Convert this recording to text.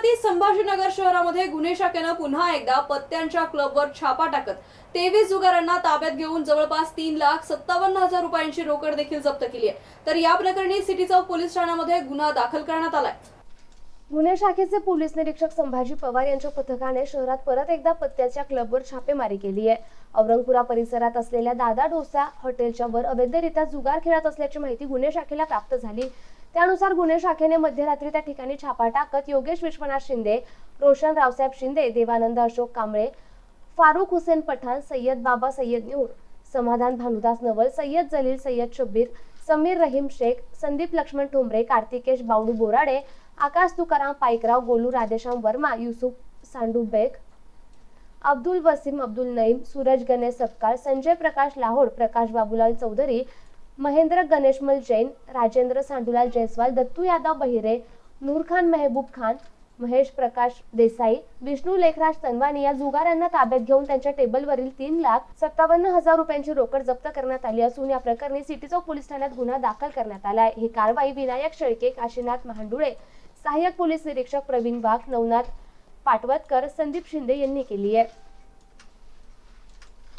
छत्रपती संभाजीनगर शहरामध्ये गुन्हे शाखेनं पुन्हा एकदा पत्त्यांच्या क्लबवर छापा टाकत तेवीस जुगारांना ताब्यात घेऊन जवळपास तीन लाख सत्तावन्न हजार रुपयांची रोकड देखील जप्त केली आहे. तर या प्रकरणी सिटी चौक पोलीस ठाण्यामध्ये गुन्हा दाखल करण्यात आलाय. गुन्हे शाखेचे पोलीस निरीक्षक संभाजी पवार यांच्या पथकाने शहरात परत एकदा पत्त्याच्या क्लबवर छापेमारी केली आहे. औरंगपुरा परिसरात असलेल्या दादा डोसा हॉटेलच्या वर अवैधरित्या जुगार खेळत असल्याची माहिती गुन्हे शाखेला प्राप्त झाली. त्यानुसार गुन्हे शाखेने मध्यरात्री त्या ठिकाणी छापा टाकत योगेश विश्वनाथ शिंदे रोशन रावसाहेब शिंदे देवानंद अशोक कांबळे फारुख हुसेन पठाण सय्यद बाबा सय्यद नूर समाधान भानुदास नवल सय्यद जलील सय्यद शब्बीर समीर रहीम शेख संदीप लक्ष्मण ठोंबरे कार्तिकेश बावडू बोराडे आकाश तुकाराम पाईकराव गोलू राधेश्याम वर्मा युसुफ सांडू बेग अब्दुल वसीम अब्दुल नईम सूरज गणेश सपकाळ संजय प्रकाश लाहोड प्रकाश बाबूलाल चौधरी महेंद्र गणेशमल जैन राजेंद्र सांडूलाल जयस्वाल दत्तू यादव बहिरे नूरखान मेहबूब खान महेश प्रकाश देसाई विष्णू लेखराज तनवानी या जुगारांना ताब्यात घेऊन त्यांच्या टेबलवरील तीन लाख सत्तावन्न हजार रुपयांची रोकड जप्त करण्यात आली असून या प्रकरणी सिटी चौक पोलीस ठाण्यात गुन्हा दाखल करण्यात आला आहे. ही कारवाई विनायक शेळके काशीनाथ महांडुळे सहाय्यक पोलीस निरीक्षक प्रवीण वाघ नवनाथ पाटवतकर संदीप शिंदे यांनी केली आहे.